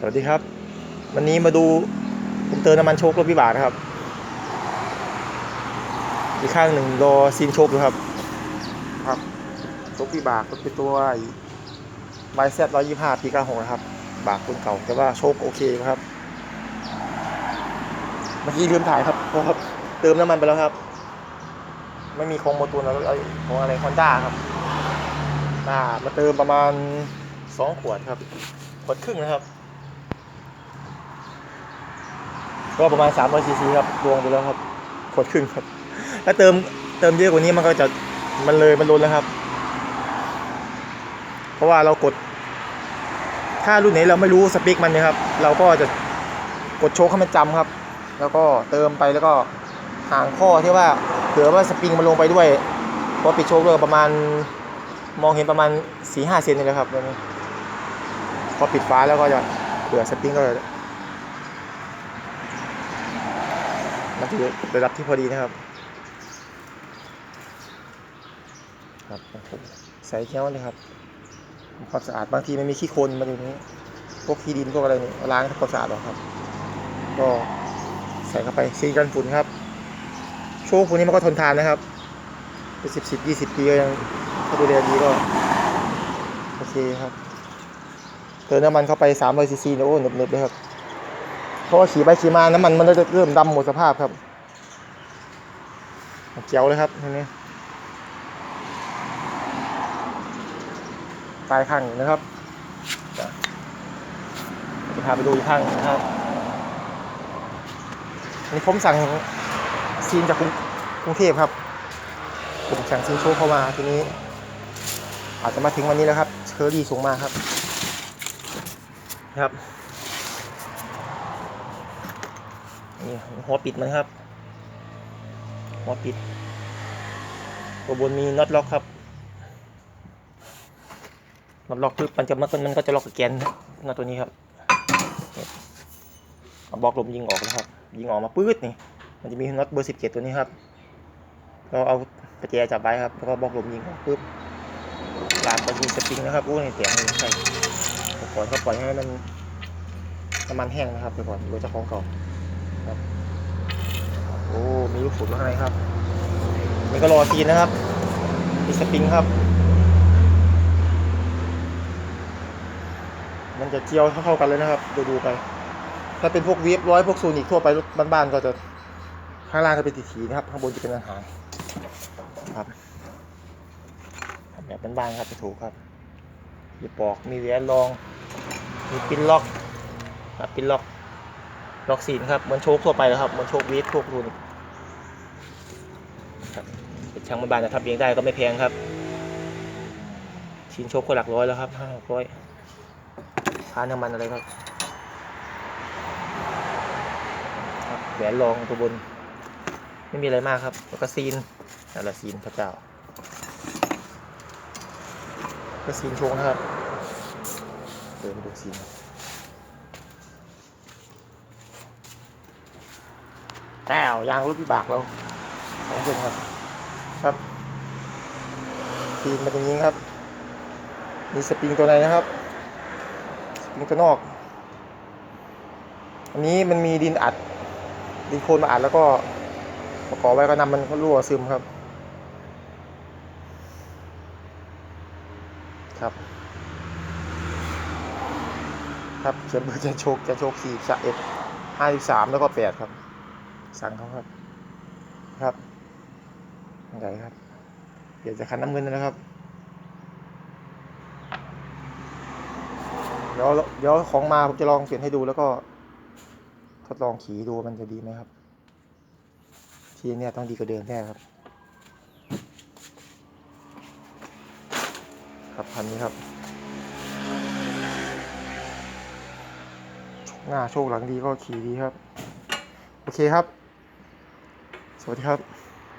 สวัสดีครับ วันนี้มาดูผมเติมน้ำมันโชครถวิบากนะครับ อีกข้างหนึ่งรอซีนโชคอยู่ครับ ครับโชควิบากก็คือตัวไบเซตร้อยยี่ห้าปีเก้าหกนะครับ บากคนเก่าแต่ว่าโชคโอเคครับ เมื่อกี้ลืมถ่ายครับเพราะว่าเติมน้ำมันไปแล้วครับ ไม่มีของโมตูนแล้วไอของอะไรฮอนด้าครับมาเติมประมาณสองขวดครับขวดครึ่งนะครับ ก็ประมาณ300ซีซีครับรวมไปแล้วครับขวดครึ่งครับ ถ้าเติมเติมเยอะกว่านี้มันก็จะมันเลยมันล้นแล้วครับ เพราะว่าเรากด ถ้ารุ่นไหนเราไม่รู้สเปคมันนะครับ เราก็จะกดโชคให้มันจำครับ แล้วก็เติมไปแล้วก็ห่างข้อที่ว่าเผื่อว่าสปริงมันลงไปด้วยเพราะปิดโชคเลยประมาณมองเห็นประมาณ4ีห้าเซนนี่แหละครับตอนนี้พอปิดฟ้าแล้วก็จะเผื่อสปริงก็จะ มันจะอยู่ระดับที่พอดีนะครับ ครับใส่แก้วเลยครับทำความสะอาดบางทีมันมีขี้โคลนมาอยู่นี้พวกขี้ดินพวกอะไรนี่ล้างทำความสะอาดออกครับ ก็ใส่เข้าไปซีกันฝุ่นครับโชคพวกนี้มันก็ทนทานนะครับเป็นสิบสิบยี่สิบปีก็ยังถ้าดูแลดีก็โอเคครับเติมน้ำมันเข้าไป300ซีซีนี่ยโอ้หนึบๆเลยครับ เพราะว่าขี่ไปขี่มาน้ำมันมันจะเริ่มดำหมดสภาพครับเจียวเลยครับทีนี้ปลายข้างนะครับจะพาไปดูอีกข้างนะครับอันนี่ผมสั่งซีนจากกรุงกรุงเทพครับผมสั่งซีนโชว์เข้ามาทีนี้ อาจจะมาถึงวันนี้แล้วครับเชอรี่ส่งมาครับ ครับ นี่หัวปิดมันครับ หัวปิดตัวบนมีน็อตล็อกครับน็อตล็อกปึ๊บมันจะมันมันก็จะล็อกกับแกนน็อตตัวนี้ครับเอาบล็อกลมยิงออกแล้วครับ ยิงออกมาปื๊ดนี่ มันจะมีน็อตเบอร์สิบเจ็ดตัวนี้ครับ เราเอาประแจจับไว้ครับ แล้วก็บล็อกลมยิงออกปึ๊บลากไปยิงสปริงนะครับโอ้ยเสียงนี่ใช่ก่อนก็ปล่อยให้มันน้ำมันแห้งนะครับไปก่อนโดยเจ้าของเก่า ครับ โอ้ มีลูกฝุ่นข้างในครับนี่ก็รอซีนนะครับ มีสปริงครับ มันจะเจียวเข้าๆกันเลยนะครับ ดูดูไป ถ้าเป็นพวกเวฟร้อยพวกซูนิกทั่วไปรถบ้านๆก็จะข้างล่างก็เป็นสีๆนะครับ ข้างบนจะเป็นอาหารครับแบบบ้านๆครับจะถูกครับมีปอก มีแหวนรอง มีปินล็อกครับปินล็อก ล็อกซีนครับเหมือนโชคทั่วไปแล้วครับเหมือนโชควีทพวกรุ่นครับเป็นช่างบ้านจะทำเองได้ก็ไม่แพงครับ ชิ้นโชคก็หลักร้อยแล้วครับห้าร้อยค่าน้ำมันอะไรครับแหวนรองตัวบน ไม่มีอะไรมากครับ แล้วก็ซีนนั่นแหละซีนพระเจ้าก็ซีนโชคนะครับเดินมาดูซีน แต้วยางรถวิบากเราสองเส้นครับ ครับปีนมาตรงนี้ครับ มีสปริงตัวในนะครับ สปริงตัวนอก อันนี้มันมีดินอัด ดินโคลนมาอัดแล้วก็ประกอบไว้ก็นำมันก็รั่วซึมครับ ครับ ครับเขียนเบอร์จะโชคจะโชคสี่สเอ็ดห้าสิบสามแล้วก็แปดครับ สั่งเขาครับ ครับใหญ่ครับ เดี๋ยวจะคันน้ำเงินนะครับ เดี๋ยวเดี๋ยวของมาผมจะลองเปลี่ยนให้ดูแล้วก็ ทดลองขี่ดูมันจะดีไหมครับ ทีเนี้ยต้องดีกว่าเดิมแน่ครับครับคันนี้ครับหน้าโชคหลังดีก็ขี่ดีครับ โอเคครับ วัสดีครับ